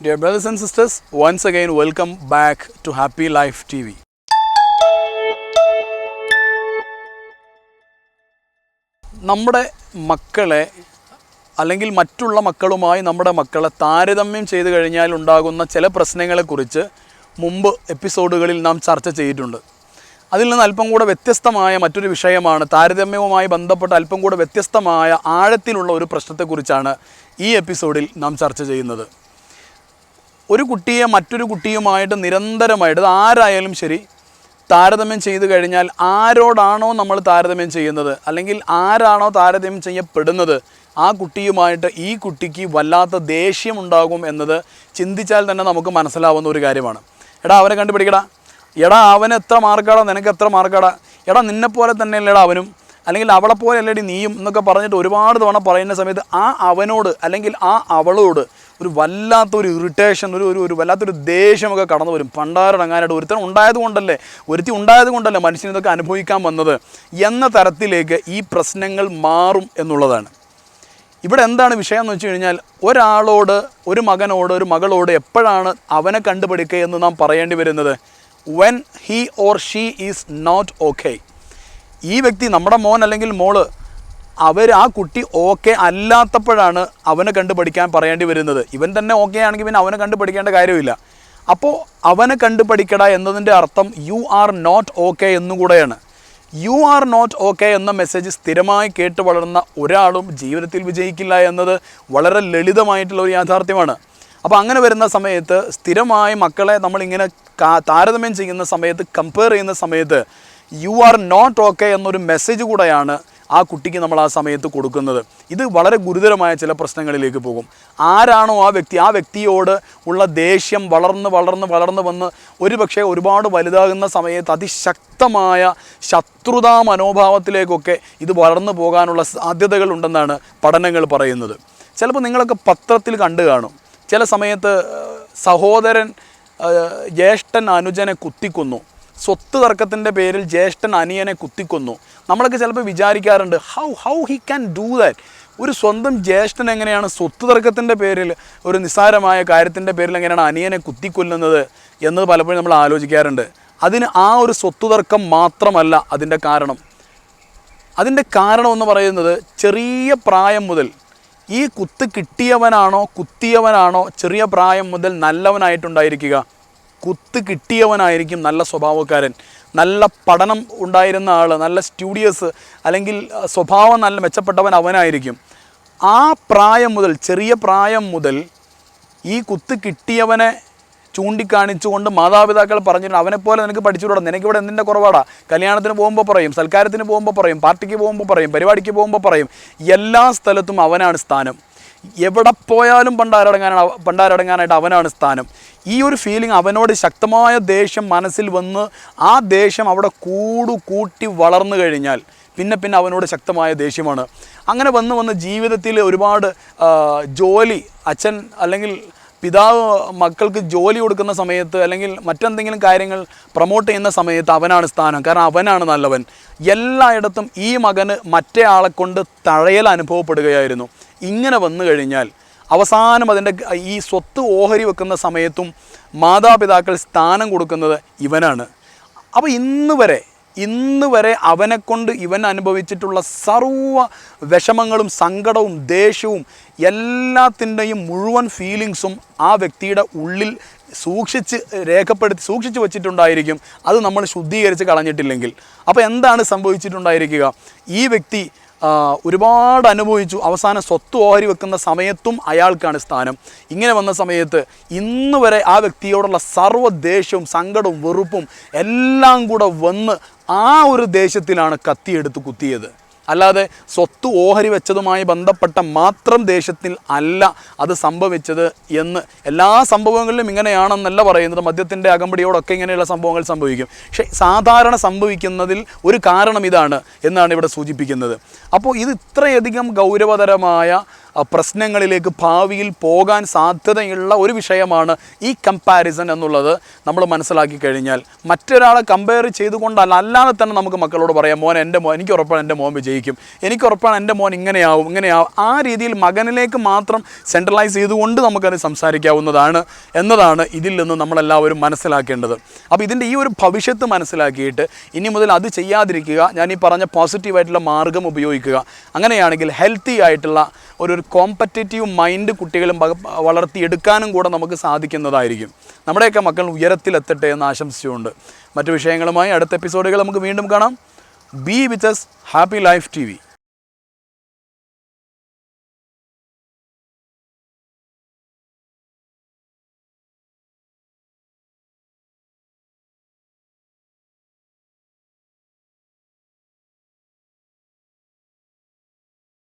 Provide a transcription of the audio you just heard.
Dear brothers and sisters, once again welcome back to Happy Life TV. നമ്മുടെ മക്കളെ അല്ലെങ്കിൽ മറ്റുള്ള മക്കളുമായി നമ്മുടെ മക്കളെ താരതമ്യം ചെയ്തു കഴിഞ്ഞാൽ ഉണ്ടാകുന്ന ചില പ്രശ്നങ്ങളെക്കുറിച്ച് മുമ്പ് എപ്പിസോഡുകളിൽ നാം ചർച്ച ചെയ്തിട്ടുണ്ട് അതിൽ നിന്ന് അല്പം കൂടെ വ്യത്യസ്തമായ മറ്റൊരു വിഷയമാണ് താരതമ്യവുമായി ബന്ധപ്പെട്ട അല്പം കൂടെ വ്യത്യസ്തമായ ആഴത്തിലുള്ള ഒരു പ്രശ്നത്തെക്കുറിച്ചാണ് ഈ എപ്പിസോഡിൽ നാം ചർച്ച ചെയ്യുന്നത് ഒരു കുട്ടിയെ മറ്റൊരു കുട്ടിയുമായിട്ട് നിരന്തരമായിട്ട് ആരായാലും ശരി താരതമ്യം ചെയ്തു കഴിഞ്ഞാൽ ആരോടാണോ നമ്മൾ താരതമ്യം ചെയ്യുന്നത് അല്ലെങ്കിൽ ആരാണോ താരതമ്യം ചെയ്യപ്പെടുന്നത് ആ കുട്ടിയുമായിട്ട് ഈ കുട്ടിക്ക് വല്ലാത്ത ദേഷ്യം ഉണ്ടാകും എന്നത് ചിന്തിച്ചാൽ തന്നെ നമുക്ക് മനസ്സിലാവുന്ന ഒരു കാര്യമാണ്. എടാ അവനെ കണ്ടുപിടിക്കടാ. എടാ അവന് എത്ര മാർക്കാടാ നിനക്ക് എത്ര മാർക്കാടാ. എടാ നിന്നെപ്പോലെ തന്നെയല്ലേടാ അവനും. അല്ലെങ്കിൽ അവളെ പോലെ അല്ലേടി നീയും എന്നൊക്കെ പറഞ്ഞിട്ട് ഒരുപാട് തവണ പറയുന്ന സമയത്ത് ആ അവനോട് അല്ലെങ്കിൽ ആ അവളോട് ഒരു വല്ലാത്തൊരു ഇറിറ്റേഷൻ ഒരു ഒരു ഒരു വല്ലാത്തൊരു ദേഷ്യമൊക്കെ കടന്നു വരും. പണ്ടാരടങ്ങാനായിട്ട് ഒരുത്തൻ ഉണ്ടായത് കൊണ്ടല്ലേ ഒരുത്തി ഉണ്ടായത് കൊണ്ടല്ലേ മനുഷ്യന് ഇതൊക്കെ അനുഭവിക്കാൻ വന്നത്? എന്ന തരത്തിലേക്ക് ഈ പ്രശ്നങ്ങൾ മാറും എന്നുള്ളതാണ്. ഇവിടെ എന്താണ് വിഷയം എന്ന് വെച്ച് കഴിഞ്ഞാൽ ഒരാളോട് ഒരു മകനോട് ഒരു മകളോട് എപ്പോഴാണ് അവനെ കണ്ടുപിടിക്കുക എന്ന് നാം പറയേണ്ടി വരുന്നത്? When he or she is not okay ഈ വ്യക്തി നമ്മുടെ മോൻ അല്ലെങ്കിൽ മോൾ അവർ ആ കുട്ടി ഓക്കെ അല്ലാത്തപ്പോഴാണ് അവനെ കണ്ടു പഠിക്കാൻ പറയേണ്ടി വരുന്നത്. ഇവൻ തന്നെ ഓക്കെ ആണെങ്കിൽ പിന്നെ അവനെ കണ്ടു പഠിക്കേണ്ട കാര്യമില്ല. അപ്പോൾ അവനെ കണ്ടു പഠിക്കട എന്നതിന്റെ അർത്ഥം യു ആർ നോട്ട് ഓക്കെ എന്നുകൂടെയാണ്. യു ആർ നോട്ട് ഓക്കെ എന്ന മെസ്സേജ് സ്ഥിരമായി കേട്ട് വളർന്ന ഒരാളും ജീവിതത്തിൽ വിജയിക്കില്ല എന്നത് വളരെ ലളിതമായിട്ടുള്ള ഒരു യാഥാർത്ഥ്യമാണ്. അപ്പോൾ അങ്ങനെ വരുന്ന സമയത്ത് സ്ഥിരമായി മക്കളെ നമ്മളിങ്ങനെ താരതമ്യം ചെയ്യുന്ന സമയത്ത് കമ്പയർ ചെയ്യുന്ന സമയത്ത് യു ആർ നോട്ട് ഓക്കെ എന്നൊരു മെസ്സേജ് കൂടെയാണ് ആ കുട്ടിക്ക് നമ്മൾ ആ സമയത്ത് കൊടുക്കുന്നത്. ഇത് വളരെ ഗുരുതരമായ ചില പ്രശ്നങ്ങളിലേക്ക് പോകും. ആരാണോ ആ വ്യക്തി ആ വ്യക്തിയോട് ഉള്ള ദേഷ്യം വളർന്ന് വളർന്ന് വളർന്ന് വന്ന് ഒരുപക്ഷെ ഒരുപാട് വലുതാകുന്ന സമയത്ത് അതിശക്തമായ ശത്രുതാ മനോഭാവത്തിലേക്കൊക്കെ ഇത് വളർന്നു പോകാനുള്ള സാധ്യതകൾ ഉണ്ടെന്നാണ് പഠനങ്ങൾ പറയുന്നത്. ചിലപ്പോൾ നിങ്ങളൊക്കെ പത്രത്തിൽ കണ്ടു കാണും. ചില സമയത്ത് സഹോദരൻ ജ്യേഷ്ഠൻ അനുജനെ കുത്തിക്കൊന്നു. സ്വത്ത് തർക്കത്തിന്റെ പേരിൽ ജ്യേഷ്ഠൻ അനിയനെ കുത്തിക്കൊന്നു. നമ്മളൊക്കെ ചിലപ്പോൾ വിചാരിക്കാറുണ്ട് how how he can do that ഒരു സ്വന്തം ജ്യേഷ്ഠൻ എങ്ങനെയാണ് സ്വത്ത് തർക്കത്തിന്റെ പേരിൽ ഒരു നിസ്സാരമായ കാര്യത്തിന്റെ പേരിൽ എങ്ങനെയാണ് അനിയനെ കുത്തിക്കൊല്ലുന്നത് എന്നത് പലപ്പോഴും നമ്മൾ ആലോചിക്കാറുണ്ട്. അതിന് ആ ഒരു സ്വത്ത് തർക്കം മാത്രമല്ല അതിന്റെ കാരണം. അതിന്റെ കാരണം എന്ന് പറയുന്നത് ചെറിയ പ്രായം മുതൽ ഈ കുത്ത് കിട്ടിയവനാണോ കുത്തിയവനാണോ ചെറിയ പ്രായം മുതൽ നല്ലവനായിട്ടുണ്ടായിരിക്കുക. കുത്ത് കിട്ടിയവനായിരിക്കും നല്ല സ്വഭാവക്കാരൻ. നല്ല പഠനം ഉണ്ടായിരുന്ന ആൾ നല്ല സ്റ്റുഡിയസ് അല്ലെങ്കിൽ സ്വഭാവം നല്ല മെച്ചപ്പെട്ടവൻ അവനായിരിക്കും. ആ പ്രായം മുതൽ ചെറിയ പ്രായം മുതൽ ഈ കുത്ത് കിട്ടിയവനെ ചൂണ്ടിക്കാണിച്ചുകൊണ്ട് മാതാപിതാക്കൾ പറഞ്ഞിട്ടുണ്ട് അവനെപ്പോലെ നിനക്ക് പഠിച്ചുകൂടാ നിനക്കിവിടെ എന്തിന്റെ കുറവാടാ? കല്യാണത്തിന് പോകുമ്പോൾ പറയും സൽക്കാരത്തിന് പോകുമ്പോൾ പറയും പാർട്ടിക്ക് പോകുമ്പോൾ പറയും പരിപാടിക്ക് പോകുമ്പോൾ പറയും. എല്ലാ സ്ഥലത്തും അവനാണ് സ്ഥാനം. എവിടെ പോയാലും പണ്ടാരടങ്ങാനാണ് പണ്ടാരടങ്ങാനായിട്ട് അവനാണ് സ്ഥാനം. ഈ ഒരു ഫീലിംഗ് അവനോട് ശക്തമായ ദേഷ്യം മനസ്സിൽ വന്ന് ആ ദേഷ്യം അവിടെ കൂടു കൂട്ടി വളർന്നു കഴിഞ്ഞാൽ പിന്നെ പിന്നെ അവനോട് ശക്തമായ ദേഷ്യമാണ്. അങ്ങനെ വന്ന് വന്ന് ജീവിതത്തിൽ ഒരുപാട് ജോലി അച്ഛൻ അല്ലെങ്കിൽ പിതാവ് മക്കൾക്ക് ജോലി കൊടുക്കുന്ന സമയത്ത് അല്ലെങ്കിൽ മറ്റെന്തെങ്കിലും കാര്യങ്ങൾ പ്രൊമോട്ട് ചെയ്യുന്ന സമയത്ത് അവനാണ് സ്ഥാനം. കാരണം അവനാണ് നല്ലവൻ. എല്ലായിടത്തും ഈ മകന് മറ്റേ ആളെ കൊണ്ട് തഴയൽ അനുഭവപ്പെടുകയായിരുന്നു. ഇങ്ങനെ വന്നു കഴിഞ്ഞാൽ അവസാനം അതിന്റെ ഈ സ്വത്ത് ഓഹരി വെക്കുന്ന സമയത്തും മാതാപിതാക്കൾ സ്ഥാനം കൊടുക്കുന്നത് ഇവനാണ്. അപ്പോൾ ഇന്ന് വരെ ഇന്ന് വരെ അവനെക്കൊണ്ട് ഇവൻ അനുഭവിച്ചിട്ടുള്ള സർവ വിഷമങ്ങളും സങ്കടവും ദേഷ്യവും എല്ലാത്തിന്റെയും മുഴുവൻ ഫീലിങ്സും ആ വ്യക്തിയുടെ ഉള്ളിൽ സൂക്ഷിച്ച് രേഖപ്പെടുത്തി സൂക്ഷിച്ച് വെച്ചിട്ടുണ്ടായിരിക്കും. അത് നമ്മൾ ശുദ്ധീകരിച്ച് കളഞ്ഞിട്ടില്ലെങ്കിൽ. അപ്പോൾ എന്താണ് സംഭവിച്ചിട്ടുണ്ടായിരിക്കുക? ഈ വ്യക്തി ഒരുപാട് അനുഭവിച്ചു. അവസാനം സ്വത്ത് ഓഹരി വെക്കുന്ന സമയത്തും അയാൾക്കാണ് സ്ഥാനം. ഇങ്ങനെ വന്ന സമയത്ത് ഇന്ന് വരെ ആ വ്യക്തിയോടുള്ള സർവ ദേഷ്യവും സങ്കടവും വെറുപ്പും എല്ലാം കൂടെ വന്ന് ആ ഒരു ദേശത്തിലാണ് കത്തിയെടുത്ത് കുത്തിയത്. അല്ലാതെ സ്വത്ത് ഓഹരി വെച്ചതുമായി ബന്ധപ്പെട്ട മാത്രം ദേശത്തിൽ അല്ല അത് സംഭവിച്ചത് എന്ന് എല്ലാ സംഭവങ്ങളിലും ഇങ്ങനെയാണെന്നല്ല പറയുന്നത്. മദ്യത്തിന്റെ അകമ്പടിയോടൊക്കെ ഇങ്ങനെയുള്ള സംഭവങ്ങൾ സംഭവിക്കും. പക്ഷേ സാധാരണ സംഭവിക്കുന്നതിൽ ഒരു കാരണം ഇതാണ് എന്നാണ് ഇവിടെ സൂചിപ്പിക്കുന്നത്. അപ്പോൾ ഇത് ഇത്രയധികം ഗൗരവതരമായ പ്രശ്നങ്ങളിലേക്ക് ഭാവിയിൽ പോകാൻ സാധ്യതയുള്ള ഒരു വിഷയമാണ് ഈ കമ്പാരിസൺ എന്നുള്ളത്. നമ്മൾ മനസ്സിലാക്കി കഴിഞ്ഞാൽ മറ്റൊരാളെ കമ്പയർ ചെയ്തുകൊണ്ടല്ല അല്ലാതെ തന്നെ നമുക്ക് മക്കളോട് പറയാം മോൻ എന്റെ മോൻ എനിക്ക് ഉറപ്പാണ് എന്റെ മോൻ വിജയിക്കും. എനിക്ക് ഉറപ്പാണ് എന്റെ മോൻ ഇങ്ങനെയാവും ഇങ്ങനെയാവും. ആ രീതിയിൽ മകനിലേക്ക് മാത്രം സെൻട്രലൈസ് ചെയ്തുകൊണ്ട് നമുക്കത് സംസാരിക്കാവുന്നതാണ് എന്നതാണ് ഇതിൽ നിന്ന് നമ്മളെല്ലാവരും മനസ്സിലാക്കേണ്ടത്. അപ്പോൾ ഇതിന്റെ ഈ ഒരു ഭവിഷ്യത്ത് മനസ്സിലാക്കിയിട്ട് ഇനി മുതൽ അത് ചെയ്യാതിരിക്കുക ഞാൻ ഈ പറഞ്ഞ പോസിറ്റീവായിട്ടുള്ള മാർഗം ഉപയോഗിക്കുക അങ്ങനെയാണെങ്കിൽ ഹെൽത്തി ആയിട്ടുള്ള ഒരു ഒരു കോമ്പറ്റേറ്റീവ് മൈൻഡ് കുട്ടികളും വളർത്തിയെടുക്കാനും കൂടെ നമുക്ക് സാധിക്കുന്നതായിരിക്കും. നമ്മുടെയൊക്കെ മക്കൾ ഉയരത്തിലെത്തട്ടെ എന്ന് ആശംസിച്ചുകൊണ്ട് മറ്റു വിഷയങ്ങളുമായി അടുത്ത എപ്പിസോഡുകൾ നമുക്ക് വീണ്ടും കാണാം. Be with us happy life T